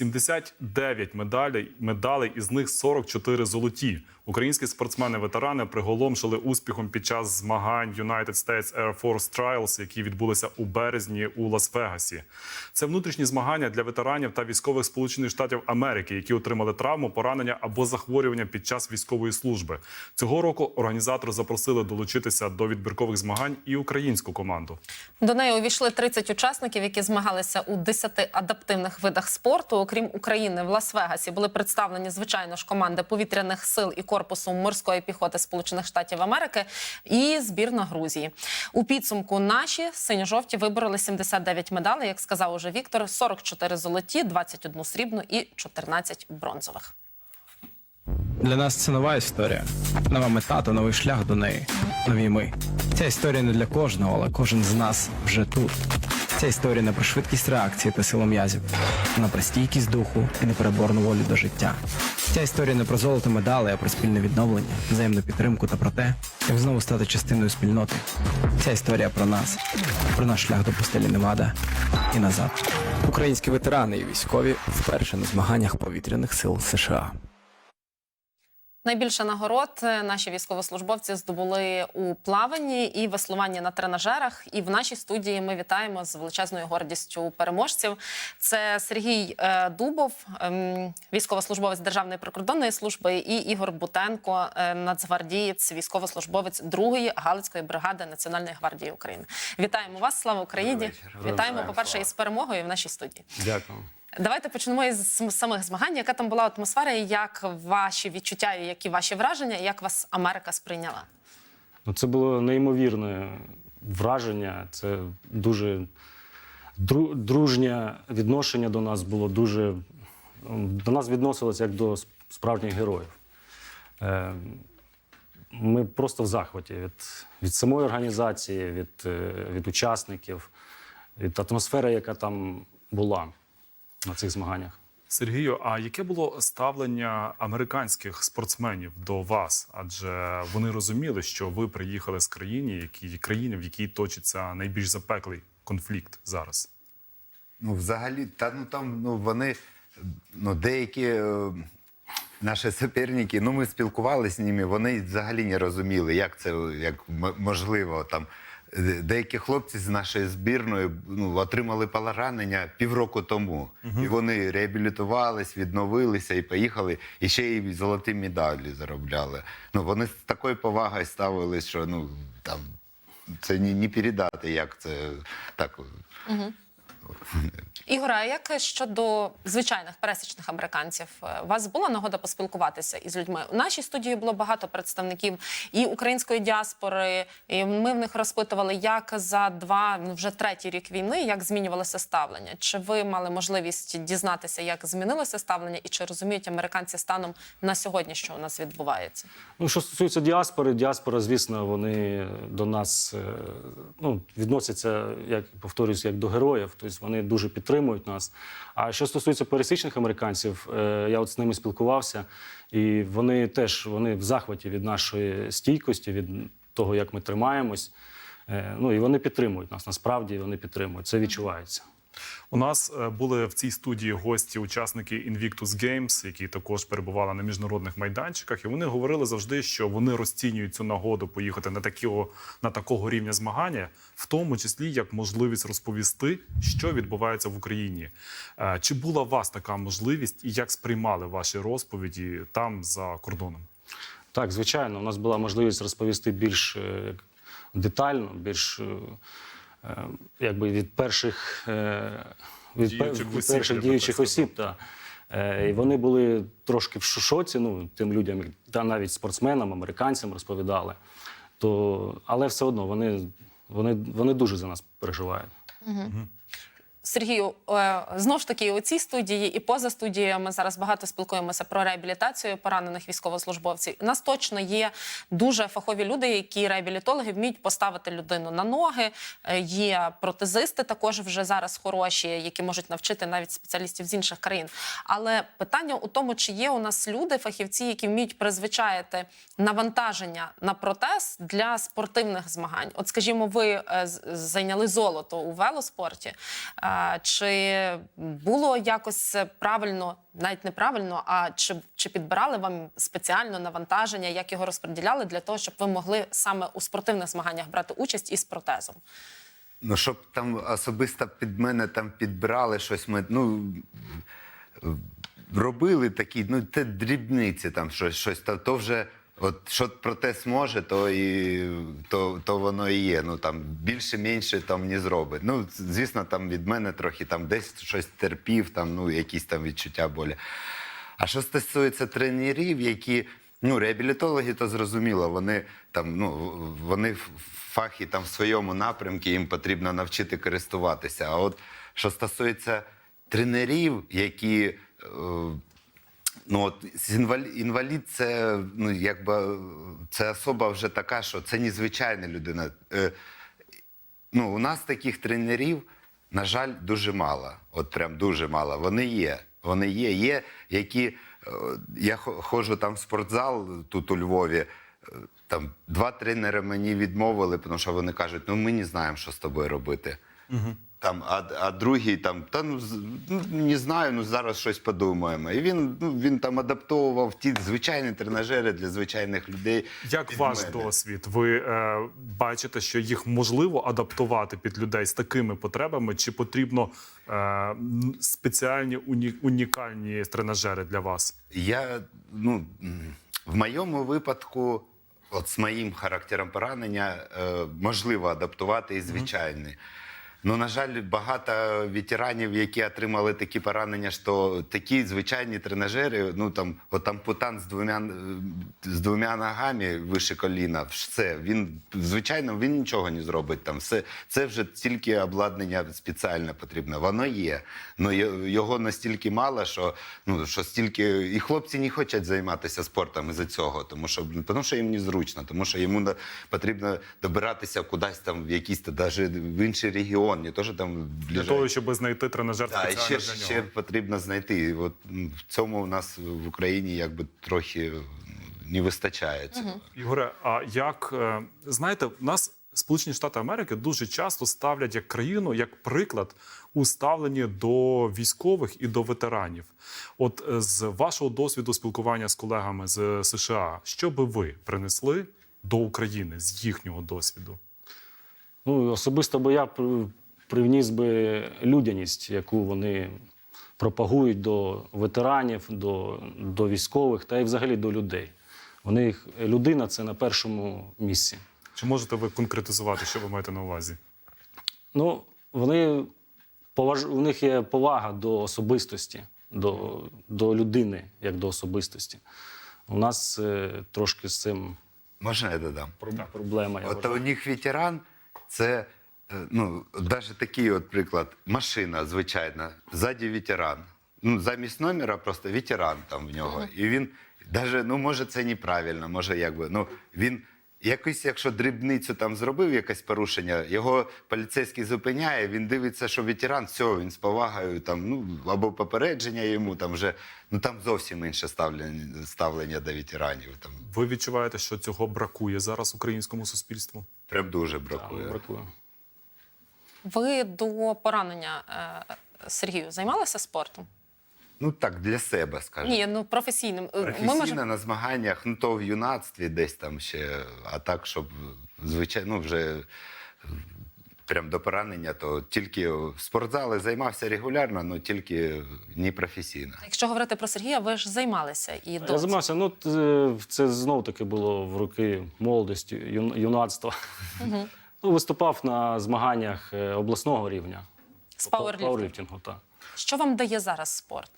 79 медалей, медалей, із них 44 золоті. Українські спортсмени-ветерани приголомшили успіхом під час змагань United States Air Force Trials, які відбулися у березні у Лас-Вегасі. Це внутрішні змагання для ветеранів та військових Сполучених Штатів Америки, які отримали травму, поранення або захворювання під час військової служби. Цього року організатори запросили долучитися до відбіркових змагань і українську команду. До неї увійшли 30 учасників, які змагалися у 10 адаптивних видах спорту. Окрім України, в Лас-Вегасі були представлені звичайно ж команди повітряних сил і корпусу морської піхоти Сполучених Штатів Америки і збірна Грузії. У підсумку наші синьо-жовті вибороли 79 медалей. Як сказав уже Віктор, 44 золоті, 21 срібну і 14 бронзових. Для нас це нова історія, нова мета та новий шлях до неї. Нові ми. Ця історія не для кожного, але кожен з нас вже тут. Ця історія не про швидкість реакції та силу м'язів, вона про стійкість духу і непереборну волю до життя. Ця історія не про золото медалей, а про спільне відновлення, взаємну підтримку та про те, як знову стати частиною спільноти. Ця історія про нас, про наш шлях до пустелі Невада і назад. Українські ветерани і військові вперше на змаганнях повітряних сил США. Найбільше нагород е, наші військовослужбовці здобули у плаванні і веслуванні на тренажерах. І в нашій студії ми вітаємо з величезною гордістю переможців. Це Сергій е, Дубов, ем, військовослужбовець Державної прикордонної служби, і Ігор Бутенко, е, нацгвардієць, військовослужбовець 2-ї Галицької бригади Національної гвардії України. Вітаємо вас! Слава Україні! Вітаємо, по перше, із перемогою в нашій студії. Дякую. Давайте почнемо із самих змагань. Яка там була атмосфера, і як ваші відчуття, і які ваші враження, як вас Америка сприйняла? Ну, це було неймовірне враження. Це дуже дружнє відношення до нас було дуже. До нас відносилося як до справжніх героїв. Е, Ми просто в захваті від, від самої організації, від, е, від учасників, від атмосфери, яка там була на цих змаганнях. Сергію, а яке було ставлення американських спортсменів до вас? Адже вони розуміли, що ви приїхали з країни, які країни, в якій точиться найбільш запеклий конфлікт зараз. Ну, взагалі, та ну там ну вони ну, деякі е, наші суперники, ну ми спілкувалися з ними, вони взагалі не розуміли, як це як можливо там. Деякі хлопці з нашої збірної ну, отримали поранення півроку тому. І вони реабілітувались, відновилися і поїхали, і ще й золоті медалі заробляли. Ну, вони з такою повагою ставились, що ну там це не, не передати, як це так. Ігоре, а як щодо звичайних пересічних американців? Е, У вас була нагода поспілкуватися із людьми? У нашій студії було багато представників і української діаспори. І ми в них розпитували, як за два ну вже третій рік війни, як змінювалося ставлення. Чи ви мали можливість дізнатися, як змінилося ставлення, і чи розуміють американці станом на сьогодні, що у нас відбувається? Ну, що стосується діаспори, діаспора, звісно, вони до нас е, ну, відносяться, як повторюсь, як до героїв. Тобто вони дуже підтримують нас. А що стосується пересічних американців, е, я от з ними спілкувався, і вони теж вони в захваті від нашої стійкості, від того, як ми тримаємось. Е, Ну і вони підтримують нас. Насправді вони підтримують. Це відчувається. У нас е, були в цій студії гості, учасники Invictus Games, які також перебували на міжнародних майданчиках, і вони говорили завжди, що вони розцінюють цю нагоду поїхати на такого, на такого рівня змагання, в тому числі як можливість розповісти, що відбувається в Україні. Е, Чи була у вас така можливість, і як сприймали ваші розповіді там за кордоном? Так, звичайно, у нас була можливість розповісти більш е, детально, більш якби від перших, е, від, Діючих від осіб, перших діючих так осіб. Та. Е, І вони були трошки в шоці, ну, тим людям, та навіть спортсменам, американцям розповідали. То, але все одно вони, вони, вони дуже за нас переживають. Сергію, е, знову ж таки, у цій студії і поза студією ми зараз багато спілкуємося про реабілітацію поранених військовослужбовців. У нас точно є дуже фахові люди, які реабілітологи вміють поставити людину на ноги. Е, Є протезисти також вже зараз хороші, які можуть навчити навіть спеціалістів з інших країн. Але питання у тому, чи є у нас люди, фахівці, які вміють призвичаїти навантаження на протез для спортивних змагань. От, скажімо, ви е, зайняли золото у велоспорті. Чи було якось правильно, навіть неправильно, а чи, чи підбирали вам спеціально навантаження, як його розподіляли для того, щоб ви могли саме у спортивних змаганнях брати участь із протезом? Ну, щоб там особисто під мене там підбирали щось, ми ну робили такі, ну це дрібниці, там щось, щось то, то вже. От що протез може, то і то, то воно і є. Ну там більше менше там не зробить. Ну звісно, там від мене трохи там десь щось терпів, там ну якісь там відчуття болі. А що стосується тренерів, які ну реабілітологи, то зрозуміло, вони там ну вони в фахі там в своєму напрямку, їм потрібно навчити користуватися. А от що стосується тренерів, які е, Ну, от інвалід, це ну якби це особа вже така, що це незвичайна людина. Е, ну, у нас таких тренерів, на жаль, дуже мало. От прям дуже мало. Вони є. Вони є. Є, які е, я ходжу там в спортзал тут у Львові. е, Там два тренери мені відмовили, тому що вони кажуть, ну ми не знаємо, що з тобою робити. Там, а, а другий там, та ну, ну не знаю, ну зараз щось подумаємо. І він, ну, він там адаптовував ті звичайні тренажери для звичайних людей. Як ваш мене. досвід? Ви е, бачите, що їх можливо адаптувати під людей з такими потребами, чи потрібно е, спеціальні уні, унікальні тренажери для вас? Я ну в моєму випадку, от з моїм характером поранення, е, можливо адаптувати і звичайний. Ну, на жаль, багато ветеранів, які отримали такі поранення, що такі звичайні тренажери, ну там от ампутант з двома з двома ногами вище коліна, все. Він звичайно він нічого не зробить. Там все це вже тільки обладнання спеціальне потрібно. Воно є. Ну його настільки мало, що ну що стільки і хлопці не хочуть займатися спортом із-за цього, тому що тому що їм незручно, тому що йому потрібно добиратися кудись там в та даже в інший регіон, не то що там Для того, щоб знайти тренажер Да, спеціально ще, для ще потрібно знайти. І От в цьому у нас в Україні якби трохи не вистачає цього. Ігоре, а як е, знаєте, в нас Сполучені Штати Америки дуже часто ставлять як країну, як приклад у ставленні до військових і до ветеранів. От е, з вашого досвіду спілкування з колегами з США, що би ви принесли до України з їхнього досвіду? Ну, особисто би я привніс би людяність, яку вони пропагують до ветеранів, до, до військових та й взагалі до людей. Вони їх- людина це на першому місці. Чи можете ви конкретизувати, що ви маєте на увазі? Ну, вони поваж... у них є повага до особистості, до, до людини як до особистості. У нас е, трошки з цим Можна я додам? проблема. Я От у них ветеран це ну, навіть такий от приклад. Машина звичайна, ззаді ветеран. Ну, замість номера просто ветеран там в нього. І він навіть, ну, може, це неправильно, може, якби. Ну, він якось, якщо дрібницю там зробив якесь порушення, його поліцейський зупиняє, він дивиться, що ветеран, все, він з повагою там, ну, або попередження йому, там вже, ну там зовсім інше ставлення, ставлення до ветеранів. Там Ви відчуваєте, що цього бракує зараз українському суспільству? прям дуже бракує. бракує. Ви до поранення е, Сергію займалися спортом? Ну так, для себе, скажімо. Ні, ну професійним. Е, Професійно можемо- на змаганнях, ну то в юнацтві десь там ще, а так, щоб звичайно, ну, вже е, прям до поранення, то тільки в спортзали займався регулярно, але тільки не професійно. Якщо говорити про Сергія, ви ж займалися і до Я займався, ну т- це знов таки було в роки молодості, юн- юнацтва. Ну, виступав на змаганнях е, обласного рівня. з пауерліфтингу. так. Що вам дає зараз спорт?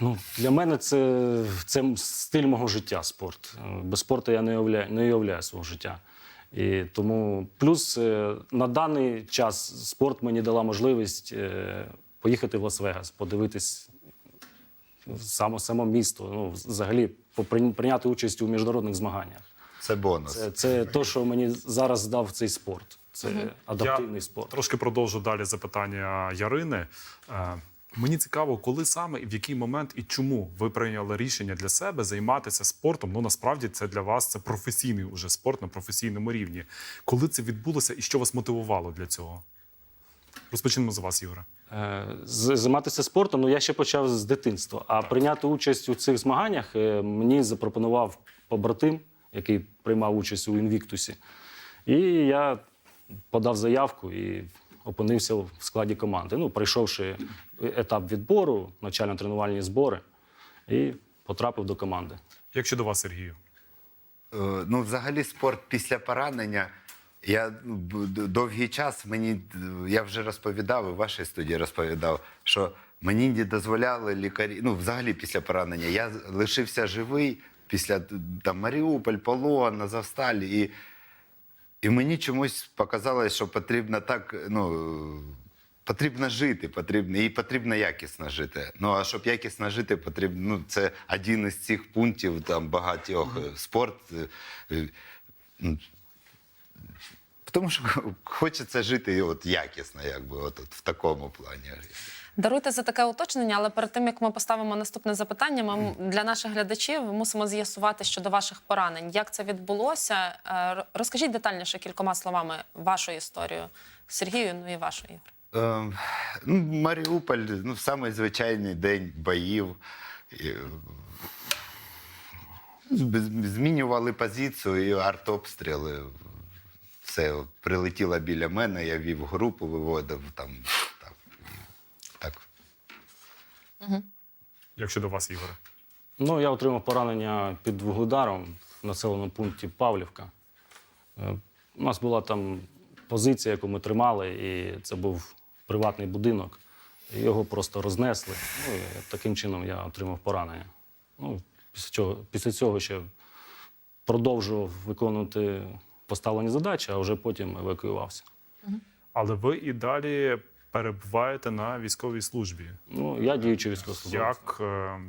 Ну, для мене це, це стиль мого життя спорт. Е, Без спорту я не уявляю, не уявляю свого життя. І тому плюс е, на даний час спорт мені дала можливість поїхати в Лас-Вегас, подивитись само, само місто, ну, взагалі прийняти участь у міжнародних змаганнях. Це бонус. Це, це те, що мені зараз дав цей спорт. Це адаптивний Я спорт. Трошки продовжу далі запитання Ярини. Е, Мені цікаво, коли саме і в який момент і чому ви прийняли рішення для себе займатися спортом. Ну насправді це для вас це професійний уже спорт на професійному рівні. Коли це відбулося і що вас мотивувало для цього? Розпочнемо з вас, Ігоре. Е, Займатися спортом, ну я ще почав з дитинства. А прийняти участь у цих змаганнях е, мені запропонував побратим, який приймав участь у інвіктусі. І я подав заявку і опинився в складі команди. Ну, пройшовши етап відбору, навчально-тренувальні збори, і потрапив до команди. Як щодо вас, Сергію? Е, Ну, взагалі, спорт після поранення. Я ну, довгий час мені я вже розповідав, і в вашій студії розповідав, що мені не дозволяли лікарі. Ну, взагалі, після поранення. Я лишився живий після там Маріуполь, Полон, Азовсталь. І, і мені чомусь показалось, що потрібно так. Ну, Потрібно жити, потрібно і потрібно якісно жити. Ну а щоб якісно жити, потрібно. Ну, це один із цих пунктів там багатьох е, спорт. Ну, Тому що хочеться жити от якісно, якби от, от в такому плані. Даруйте за таке уточнення, але перед тим як ми поставимо наступне запитання, ми для наших глядачів мусимо з'ясувати щодо ваших поранень. Як це відбулося? Е, Розкажіть детальніше кількома словами вашу історію Сергію, ну і вашу Ігор. Е, ну, Маріуполь, ну, самий звичайний день боїв. Е, Змінювали позицію і артобстріли. Все прилетіло біля мене, я вів групу, виводив там. Так. і так. Як щодо вас, Ігоре? Ну, я отримав поранення під Вугледаром в населеному пункті Павлівка. Е, У нас була там позиція, яку ми тримали, і це був приватний будинок. Його просто рознесли. Ну, і таким чином я отримав поранення. Ну, після, цього, після цього ще продовжував виконувати поставлені задачі, а вже потім евакуювався. Але ви і далі перебуваєте на військовій службі. Ну, я діючий військовослужбовець. Як е,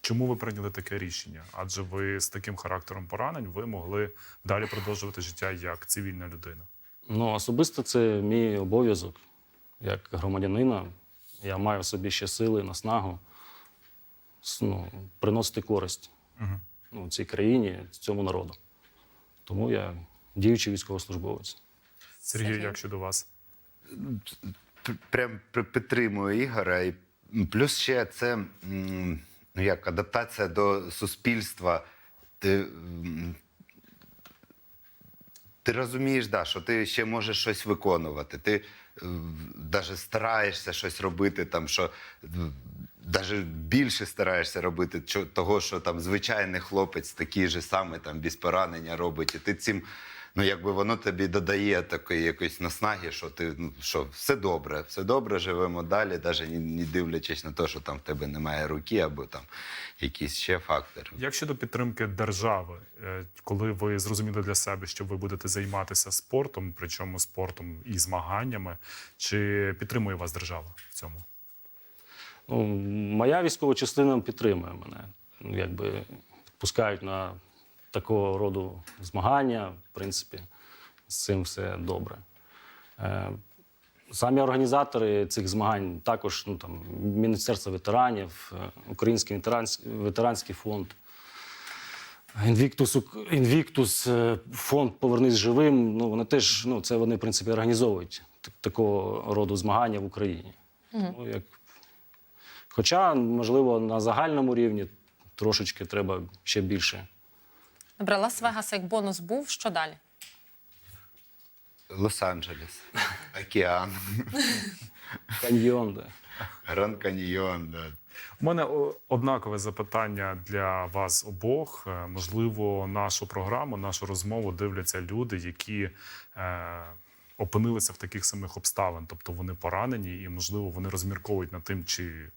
чому ви прийняли таке рішення? Адже ви з таким характером поранень ви могли далі продовжувати життя як цивільна людина. Ну, особисто це мій обов'язок як громадянина. Я маю в собі ще сили, наснагу ну, приносити користь ну, цій країні, цьому народу. Тому я діючий військовослужбовець. Сергій, Сергій. як щодо вас? Прям підтримую Ігора. І плюс ще це ну, як адаптація до суспільства. Ти, ти розумієш, да, що ти ще можеш щось виконувати. Ти навіть стараєшся щось робити, там, що навіть більше стараєшся робити того, що там звичайний хлопець такий же самий там без поранення робить. І ти цим, ну якби воно тобі додає такої якоїсь наснаги, що ти ну що все добре, все добре, живемо далі, навіть не, не дивлячись на те, що там в тебе немає руки або там якісь ще фактори. Як щодо підтримки держави, Е, коли ви зрозуміли для себе, що ви будете займатися спортом, причому спортом і змаганнями, чи підтримує вас держава в цьому? Ну, моя військова частина підтримує мене. Ну, Якби пускають на такого роду змагання, в принципі, з цим все добре. Е, Самі організатори цих змагань також ну, там, Міністерство ветеранів, е, Український ветеранський, ветеранський фонд, Інвіктус, Інвіктус, е, фонд Повернись живим. Ну, вони теж ну, це вони, в принципі, організовують так- такого роду змагання в Україні. Ну, як Хоча, можливо, на загальному рівні трошечки треба ще більше. Добре, Лас-Вегас як бонус був. Що далі? Лос-Анджелес, океан, Каньйон, да. Гранд Каньйон. Да. У мене однакове запитання для вас обох. Е, Можливо, нашу програму, нашу розмову дивляться люди, які е, опинилися в таких самих обставин, тобто вони поранені, і можливо вони розмірковують над тим, чи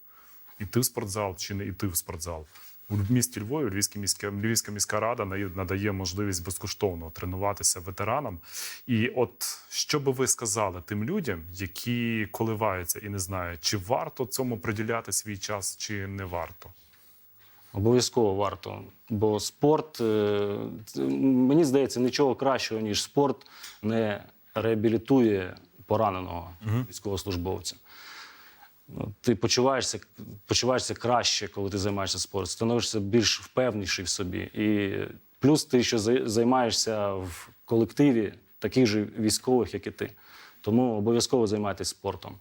йти в спортзал, чи не йти в спортзал. У місті Львові Львівська міська, Львівська міська рада надає можливість безкоштовно тренуватися ветеранам. І от що би ви сказали тим людям, які коливаються і не знають, чи варто цьому приділяти свій час, чи не варто? Обов'язково варто. Бо спорт, е, мені здається, нічого кращого, ніж спорт не реабілітує пораненого військовослужбовця. Ну, Ти почуваєшся, почуваєшся краще, коли ти займаєшся спортом, становишся більш впевніший в собі. І плюс ти ще займаєшся в колективі таких же військових, як і ти. Тому обов'язково займайтесь спортом.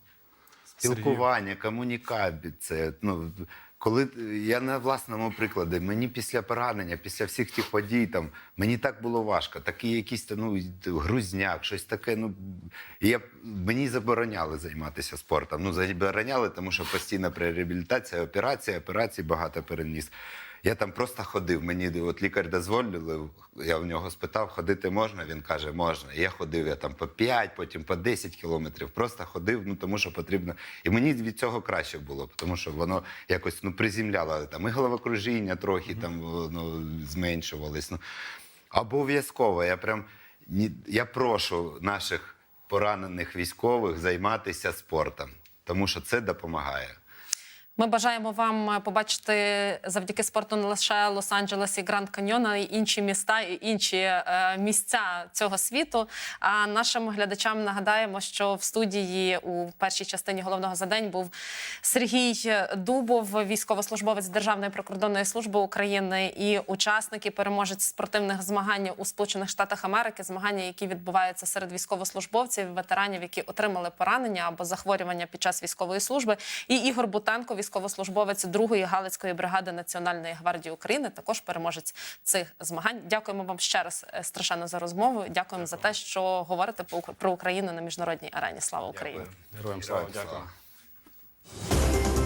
Спілкування, комунікація. Ну, коли я на власному прикладі, мені після поранення, після всіх тих подій, там, мені так було важко. Такий якийсь ну, грузняк, щось таке. Ну, я, мені забороняли займатися спортом. Ну, забороняли, тому що постійно при реабілітації, операції, операції багато переніс. Я там просто ходив. Мені от лікар дозволив, я в нього спитав, ходити можна? Він каже, можна. І я ходив, я там по 5, потім по 10 кілометрів. Просто ходив, ну тому що потрібно. І мені від цього краще було, тому що воно якось ну, приземляло там і головокружіння трохи там ну, зменшувались. Ну, обов'язково. Я прям я прошу наших поранених військових займатися спортом, тому що це допомагає. Ми бажаємо вам е, побачити завдяки спорту не лише Лос-Анджелес і Гранд Каньйон, а й інші міста і інші е, місця цього світу. А нашим глядачам нагадаємо, що в студії у першій частині головного за день був Сергій Дубов, військовослужбовець Державної прикордонної служби України і учасник і переможець спортивних змагань у Сполучених Штатах Америки, змагання, які відбуваються серед військовослужбовців, ветеранів, які отримали поранення або захворювання під час військової служби. І Ігор Бутенко, військовослужбовець 2-ї Галицької бригади Національної гвардії України, також переможець цих змагань. Дякуємо вам ще раз е, страшенно за розмову. Дякуємо за те, що говорите по- про Україну на міжнародній арені. Слава Україні! Героям слава, дякую. слава.